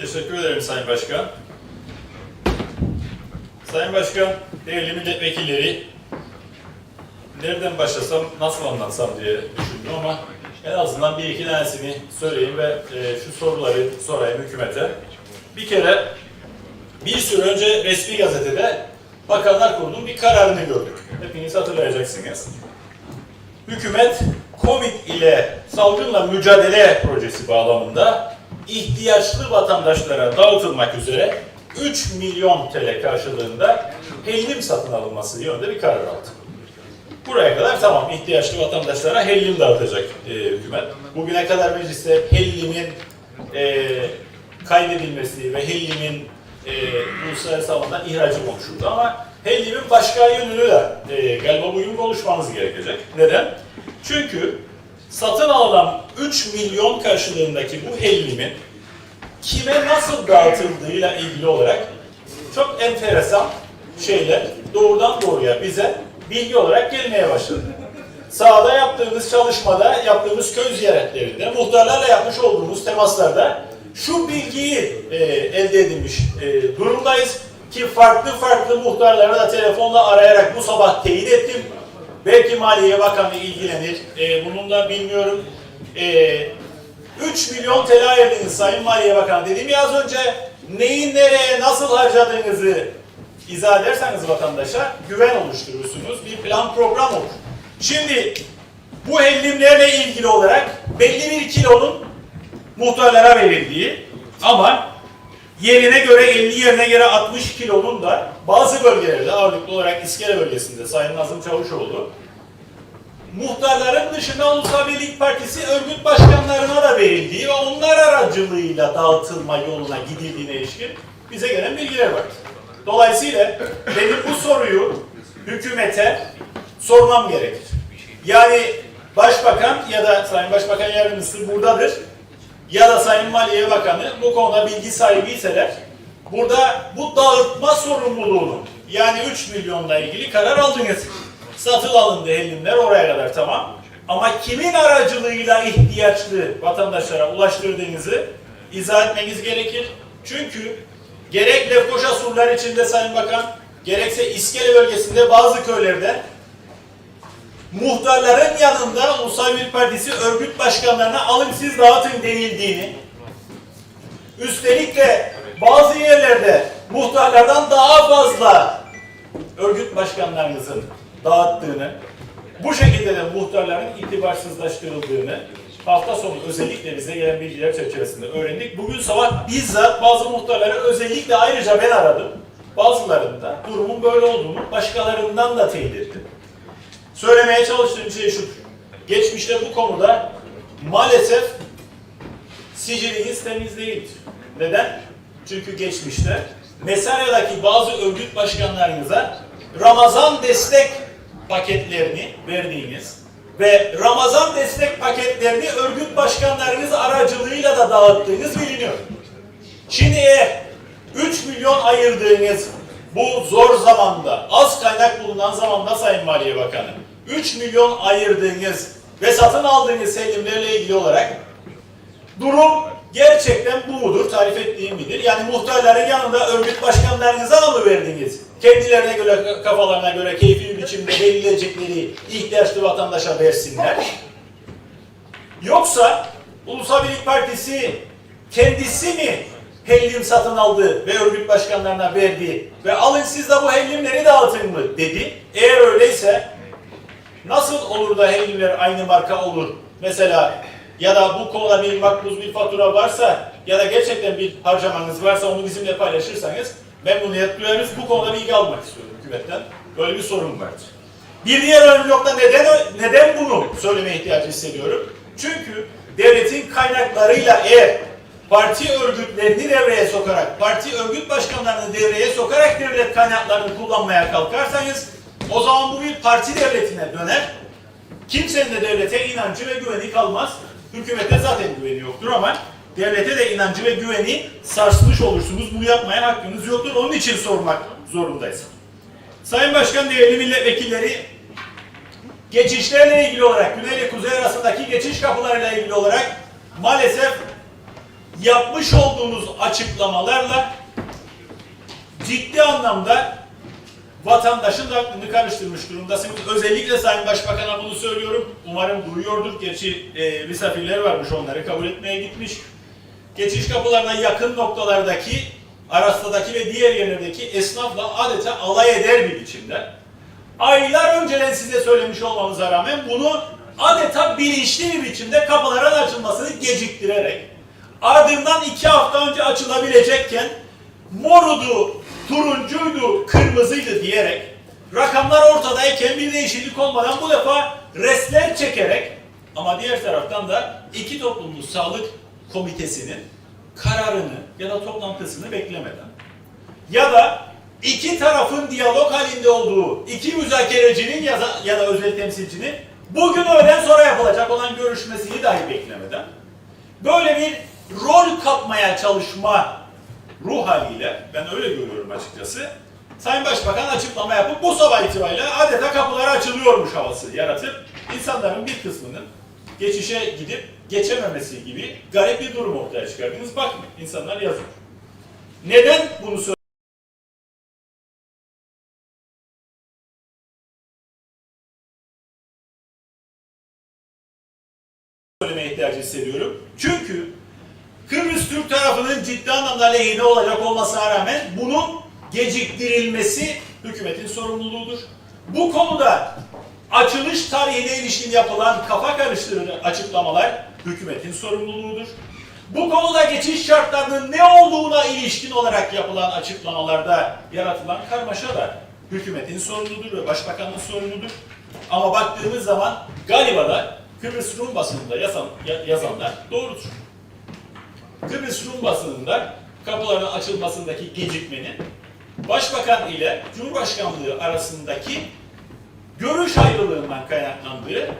Teşekkür ederim Sayın Başkan. Sayın Başkan, değerli milletvekilleri, nereden başlasam, nasıl anlatsam diye düşündüm ama en azından bir iki tanesini söyleyeyim ve e, şu soruları sorayım hükümete. Bir kere bir süre önce resmi gazetede Bakanlar Kurulu'nun bir kararını gördük. Hepiniz hatırlayacaksınız. Hükümet Covid ile salgınla mücadele projesi bağlamında ihtiyaçlı vatandaşlara dağıtılmak üzere 3 milyon TL karşılığında hellim satın alınması yönünde bir karar aldı. Buraya kadar tamam ihtiyaçlı vatandaşlara hellim dağıtacak e, hükümet. Bugüne kadar mecliste hellimin e, kaydedilmesi ve hellimin e, uluslararası alandan ihracı konuşuldu ama hellimin başka yönünü de e, galiba bugün konuşmamız gerekecek. Neden? Çünkü satın alınan 3 milyon karşılığındaki bu hellimin kime nasıl dağıtıldığıyla ilgili olarak çok enteresan şeyler doğrudan doğruya bize bilgi olarak gelmeye başladı. Sahada yaptığımız çalışmada, yaptığımız köy ziyaretlerinde, muhtarlarla yapmış olduğumuz temaslarda şu bilgiyi e, elde edilmiş e, durumdayız ki farklı farklı muhtarları da telefonla arayarak bu sabah teyit ettim. Belki Maliye Bakanı ilgilenir. E, bununla bilmiyorum. E, 3 milyon TL ayırdınız Sayın Maliye Bakanı. Dediğim ya az önce neyi nereye nasıl harcadığınızı izah ederseniz vatandaşa güven oluşturursunuz. Bir plan program olur. Şimdi bu hellimlerle ilgili olarak belli bir kilonun muhtarlara verildiği ama yerine göre 50 yerine göre 60 kilonun da bazı bölgelerde ağırlıklı olarak İskele bölgesinde Sayın Nazım Çavuşoğlu muhtarların dışında Ulusal Birlik Partisi örgüt başkanlarına da verildiği ve onlar aracılığıyla dağıtılma yoluna gidildiğine ilişkin bize gelen bilgiler var. Dolayısıyla benim bu soruyu hükümete sormam gerekir. Yani Başbakan ya da Sayın Başbakan Yardımcısı buradadır ya da Sayın Maliye Bakanı bu konuda bilgi sahibiyseler burada bu dağıtma sorumluluğunu yani 3 milyonla ilgili karar aldınız. Satın alındı hellimler oraya kadar tamam. Ama kimin aracılığıyla ihtiyaçlı vatandaşlara ulaştırdığınızı izah etmeniz gerekir. Çünkü gerek Lefkoşa surlar içinde Sayın Bakan, gerekse İskele bölgesinde bazı köylerde muhtarların yanında Ulusal Bir Partisi örgüt başkanlarına alın siz dağıtın denildiğini, üstelik de bazı yerlerde muhtarlardan daha fazla örgüt başkanlarınızın dağıttığını, bu şekilde de muhtarların itibarsızlaştırıldığını hafta sonu özellikle bize gelen bilgiler çerçevesinde öğrendik. Bugün sabah bizzat bazı muhtarları özellikle ayrıca ben aradım. Bazılarında durumun böyle olduğunu başkalarından da teyit ettim. Söylemeye çalıştığım şey şudur. Geçmişte bu konuda maalesef siciliniz temiz değildir. Neden? Çünkü geçmişte Mesarya'daki bazı örgüt başkanlarınıza Ramazan destek paketlerini verdiğiniz ve Ramazan destek paketlerini örgüt başkanlarınız aracılığıyla da dağıttığınız biliniyor. Şimdi eğer 3 milyon ayırdığınız bu zor zamanda, az kaynak bulunan zamanda Sayın Maliye Bakanı, 3 milyon ayırdığınız ve satın aldığınız hellimlerle ilgili olarak durum gerçekten bu mudur? Tarif ettiğim midir? Yani muhtarların yanında örgüt başkanlarınıza mı verdiniz? Kendilerine göre, kafalarına göre keyfi bir biçimde belirleyecekleri ihtiyaçlı vatandaşa versinler. Yoksa Ulusal Birlik Partisi kendisi mi hellim satın aldı ve örgüt başkanlarına verdi ve alın siz de bu hellimleri dağıtın mı dedi. Eğer öyleyse nasıl olur da hellimler aynı marka olur? Mesela ya da bu konuda bir makbuz bir fatura varsa ya da gerçekten bir harcamanız varsa onu bizimle paylaşırsanız memnuniyet duyarız. Bu konuda bilgi almak istiyorum hükümetten. Böyle bir sorun vardır. Bir diğer önemli nokta neden neden bunu söyleme ihtiyacı hissediyorum? Çünkü devletin kaynaklarıyla eğer parti örgütlerini devreye sokarak, parti örgüt başkanlarını devreye sokarak devlet kaynaklarını kullanmaya kalkarsanız o zaman bu bir parti devletine döner. Kimsenin de devlete inancı ve güveni kalmaz. Hükümete zaten güveni yoktur ama devlete de inancı ve güveni sarsmış olursunuz. Bunu yapmaya hakkınız yoktur. Onun için sormak zorundayız. Sayın Başkan, değerli milletvekilleri, geçişlerle ilgili olarak, Güney ile Kuzey arasındaki geçiş kapılarıyla ilgili olarak maalesef yapmış olduğunuz açıklamalarla ciddi anlamda vatandaşın da aklını karıştırmış durumdasınız. Özellikle Sayın Başbakan'a bunu söylüyorum. Umarım duyuyordur. Gerçi e, misafirleri varmış onları kabul etmeye gitmiş. Geçiş kapılarına yakın noktalardaki Arasta'daki ve diğer yerlerdeki esnafla adeta alay eder bir biçimde. Aylar önceden size söylemiş olmamıza rağmen bunu adeta bilinçli bir biçimde kapıların açılmasını geciktirerek ardından iki hafta önce açılabilecekken morudu, turuncuydu, kırmızıydı diyerek rakamlar ortadayken bir değişiklik olmadan bu defa resler çekerek ama diğer taraftan da iki toplumlu sağlık komitesinin kararını ya da toplantısını beklemeden ya da iki tarafın diyalog halinde olduğu iki müzakerecinin ya da, ya da özel temsilcinin bugün öğleden sonra yapılacak olan görüşmesini dahi beklemeden böyle bir rol kapmaya çalışma ruh haliyle ben öyle görüyorum açıkçası. Sayın Başbakan açıklama yapıp bu sabah itibariyle adeta kapıları açılıyormuş havası yaratıp insanların bir kısmının geçişe gidip geçememesi gibi garip bir durum ortaya çıkardınız. Bakın insanlar yazıyor. Neden bunu söylüyorum? söylemeye ihtiyacı hissediyorum. Çünkü Türk tarafının ciddi anlamda lehine olacak olmasına rağmen bunun geciktirilmesi hükümetin sorumluluğudur. Bu konuda açılış tarihine ilişkin yapılan kafa karıştırıcı açıklamalar hükümetin sorumluluğudur. Bu konuda geçiş şartlarının ne olduğuna ilişkin olarak yapılan açıklamalarda yaratılan karmaşa da hükümetin sorumludur ve başbakanın sorumludur. Ama baktığımız zaman galiba da Kıbrıs Rum basınında yazan, ya- yazanlar doğrudur. Kıbrıs Rum basınında kapıların açılmasındaki gecikmenin Başbakan ile Cumhurbaşkanlığı arasındaki görüş ayrılığından kaynaklandığı,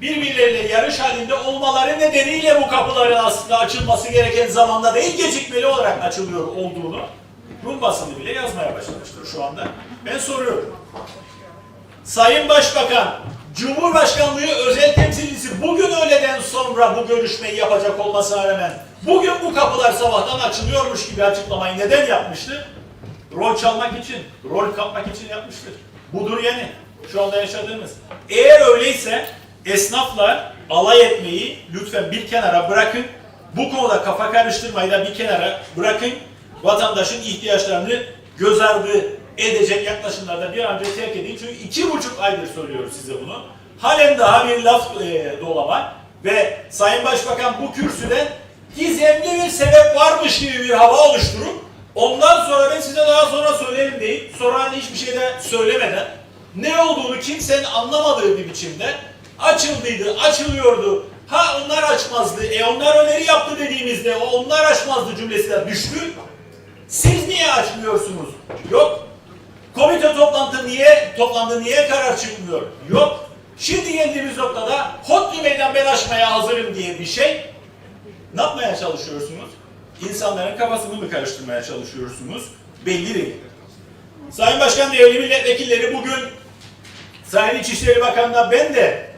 birbirleriyle yarış halinde olmaları nedeniyle bu kapıların aslında açılması gereken zamanda değil gecikmeli olarak açılıyor olduğunu Rum basını bile yazmaya başlamıştır şu anda. Ben soruyorum. Sayın Başbakan, Cumhurbaşkanlığı özel temsilcisi bugün öğleden sonra bu görüşmeyi yapacak olmasına rağmen bugün bu kapılar sabahtan açılıyormuş gibi açıklamayı neden yapmıştı? Rol çalmak için, rol kapmak için yapmıştır. Budur yani şu anda yaşadığımız. Eğer öyleyse esnafla alay etmeyi lütfen bir kenara bırakın. Bu konuda kafa karıştırmayı da bir kenara bırakın. Vatandaşın ihtiyaçlarını göz ardı edecek yaklaşımlarda bir an önce terk edin. Çünkü iki buçuk aydır söylüyoruz size bunu. Halen daha bir laf e, dolama ve Sayın Başbakan bu kürsüden gizemli bir sebep varmış gibi bir hava oluşturup ondan sonra ben size daha sonra söylerim deyip sonra hani hiçbir şey de söylemeden ne olduğunu kimsenin anlamadığı bir biçimde açıldıydı, açılıyordu. Ha onlar açmazdı, e onlar öneri yaptı dediğimizde o onlar açmazdı cümlesine düştü. Siz niye açmıyorsunuz? Yok. Komite toplantı niye toplandı, niye karar çıkmıyor? Yok. Şimdi geldiğimiz noktada Hotlu meydan ben açmaya hazırım diye bir şey. Ne yapmaya çalışıyorsunuz? İnsanların kafasını mı karıştırmaya çalışıyorsunuz? Belli değil. Sayın Başkan değerli milletvekilleri bugün Sayın İçişleri Bakanı'na ben de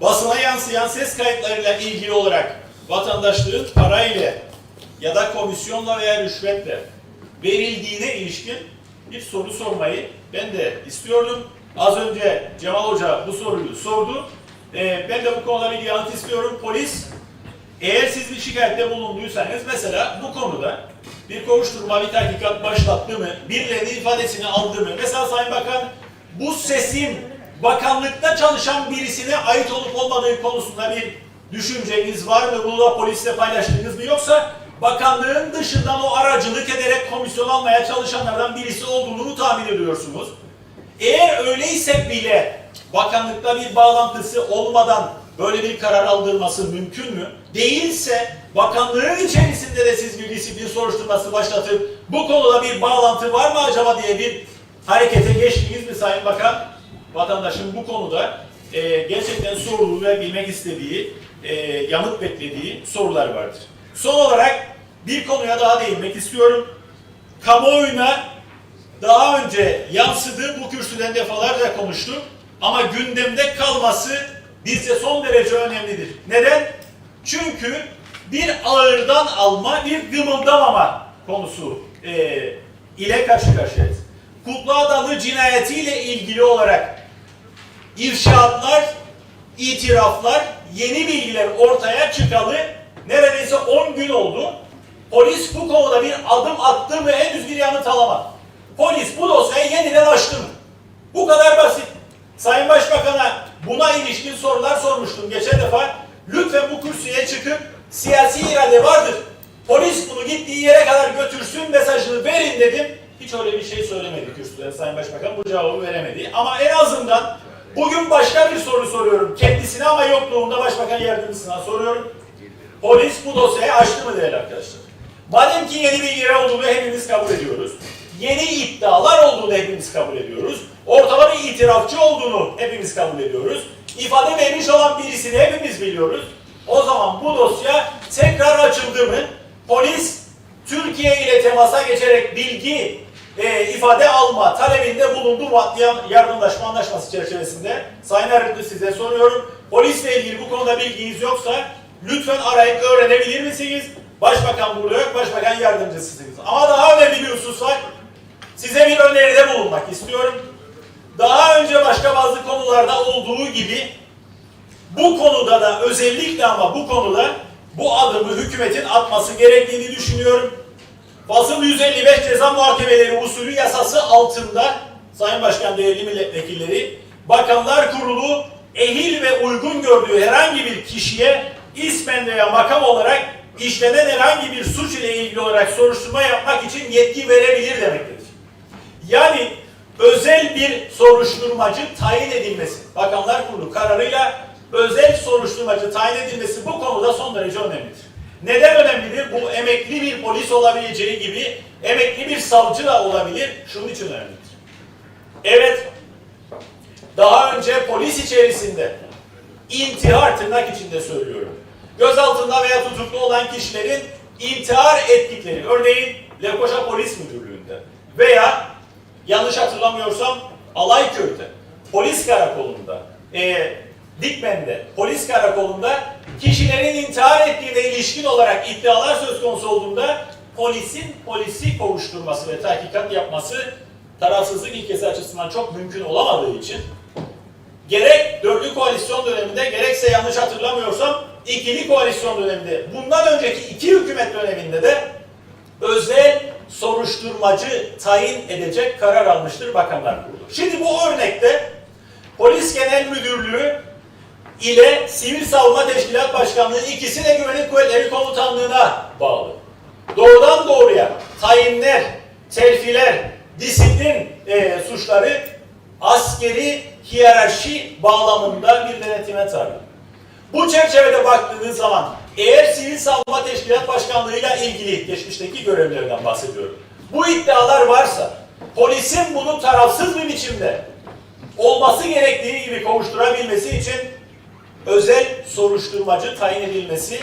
basına yansıyan ses kayıtlarıyla ilgili olarak vatandaşlığın parayla ya da komisyonla veya rüşvetle verildiğine ilişkin bir soru sormayı ben de istiyordum. Az önce Cemal Hoca bu soruyu sordu. Ee, ben de bu konuda bir yanıt istiyorum. Polis eğer siz bir şikayette bulunduysanız mesela bu konuda bir kovuşturma, bir tahkikat başlattı mı, birilerinin ifadesini aldı mı? Mesela Sayın Bakan bu sesin bakanlıkta çalışan birisine ait olup olmadığı konusunda bir düşünceniz var mı? Bunu da polisle paylaştınız mı? Yoksa bakanlığın dışından o aracılık ederek komisyon almaya çalışanlardan birisi olduğunu mu tahmin ediyorsunuz? Eğer öyleyse bile bakanlıkla bir bağlantısı olmadan böyle bir karar aldırması mümkün mü? Değilse bakanlığın içerisinde de siz bir disiplin soruşturması başlatıp bu konuda bir bağlantı var mı acaba diye bir harekete geçtiniz mi Sayın Bakan? Vatandaşın bu konuda e, gerçekten sorduğu ve bilmek istediği, e, yanıt beklediği sorular vardır. Son olarak bir konuya daha değinmek istiyorum. Kamuoyuna daha önce yansıdığı bu kürsüden defalarca konuştuk. Ama gündemde kalması bizce son derece önemlidir. Neden? Çünkü bir ağırdan alma, bir gımıldamama konusu e, ile karşı karşıyayız. Kutlu Adalı cinayetiyle ilgili olarak irşaatlar, itiraflar, yeni bilgiler ortaya çıkalı neredeyse 10 gün oldu. Polis bu konuda bir adım attı mı henüz bir yanıt alamadı. Polis bu dosyayı yeniden açtı mı? Bu kadar basit. Sayın Başbakan'a buna ilişkin sorular sormuştum geçen defa. Lütfen bu kürsüye çıkıp siyasi irade vardır. Polis bunu gittiği yere kadar götürsün mesajını verin dedim. Hiç öyle bir şey söylemedi kürsüde Sayın Başbakan. Bu cevabı veremedi. Ama en azından bugün başka bir soru soruyorum. Kendisine ama yokluğunda Başbakan Yardımcısına soruyorum. Polis bu dosyayı açtı mı değerli arkadaşlar? Madem ki yeni bilgiler olduğunu hepimiz kabul ediyoruz. Yeni iddialar olduğunu hepimiz kabul ediyoruz. Ortada bir itirafçı olduğunu hepimiz kabul ediyoruz. İfade vermiş olan birisini hepimiz biliyoruz. O zaman bu dosya tekrar açıldı mı? Polis Türkiye ile temasa geçerek bilgi e, ifade alma talebinde bulundu maddi yardımlaşma anlaşması çerçevesinde. Sayın Arıklı size soruyorum. Polisle ilgili bu konuda bilginiz yoksa lütfen arayıp öğrenebilir misiniz? Başbakan burada yok, başbakan yardımcısısınız. Ama daha bir husus var. Size bir öneride bulunmak istiyorum. Daha önce başka bazı konularda olduğu gibi bu konuda da özellikle ama bu konuda bu adımı hükümetin atması gerektiğini düşünüyorum. Fasıl 155 ceza muhakemeleri usulü yasası altında Sayın Başkan değerli milletvekilleri Bakanlar Kurulu ehil ve uygun gördüğü herhangi bir kişiye ismen veya makam olarak işlenen herhangi bir suç ile ilgili olarak soruşturma yapmak için yetki verebilir demektedir. Yani özel bir soruşturmacı tayin edilmesi, Bakanlar Kurulu kararıyla özel soruşturmacı tayin edilmesi bu konuda son derece önemlidir. Neden önemlidir? Bu emekli bir polis olabileceği gibi emekli bir savcı da olabilir. Şunun için önemlidir. Evet, daha önce polis içerisinde intihar tırnak içinde söylüyorum. Gözaltında veya tutuklu olan kişilerin intihar ettikleri, örneğin Lefkoşa Polis Müdürlüğü'nde veya yanlış hatırlamıyorsam Alayköy'de, polis karakolunda, e, Dikmen'de, polis karakolunda kişilerin intihar ettiğine ilişkin olarak iddialar söz konusu olduğunda polisin polisi kovuşturması ve tahkikat yapması tarafsızlık ilkesi açısından çok mümkün olamadığı için gerek dörtlü koalisyon döneminde gerekse yanlış hatırlamıyorsam ikili koalisyon döneminde bundan önceki iki hükümet döneminde de özel soruşturmacı tayin edecek karar almıştır Bakanlar Kurulu. Şimdi bu örnekte Polis Genel Müdürlüğü ile Sivil Savunma Teşkilat Başkanlığı ikisi de Güvenlik Kuvvetleri Komutanlığı'na bağlı. Doğrudan doğruya tayinler, terfiler, disiplin e, suçları askeri hiyerarşi bağlamında bir denetime tabi. Bu çerçevede baktığınız zaman eğer Sivil Savunma Teşkilat Başkanlığı'yla ilgili geçmişteki görevlerden bahsediyorum. Bu iddialar varsa polisin bunu tarafsız bir biçimde olması gerektiği gibi kovuşturabilmesi için özel soruşturmacı tayin edilmesi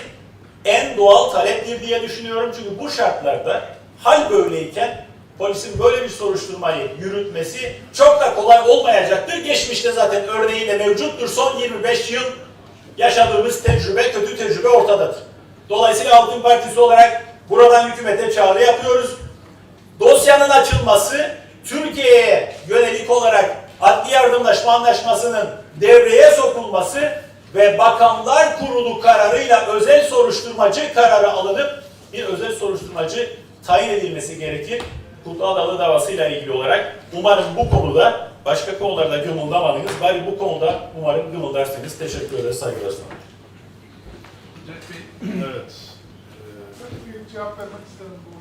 en doğal taleptir diye düşünüyorum. Çünkü bu şartlarda hal böyleyken polisin böyle bir soruşturmayı yürütmesi çok da kolay olmayacaktır. Geçmişte zaten örneği de mevcuttur. Son 25 yıl yaşadığımız tecrübe, kötü tecrübe ortadadır. Dolayısıyla Halkın Partisi olarak buradan hükümete çağrı yapıyoruz. Dosyanın açılması Türkiye'ye yönelik olarak adli yardımlaşma anlaşmasının devreye sokulması ve Bakanlar Kurulu kararıyla özel soruşturmacı kararı alınıp bir özel soruşturmacı tayin edilmesi gerekir. Kutlu Adalı davasıyla ilgili olarak umarım bu konuda başka konularda gımıldamadınız. Bari bu konuda umarım gımıldarsınız. Teşekkür ederiz. Saygılar sunarım. Evet. Bir cevap vermek istedim bu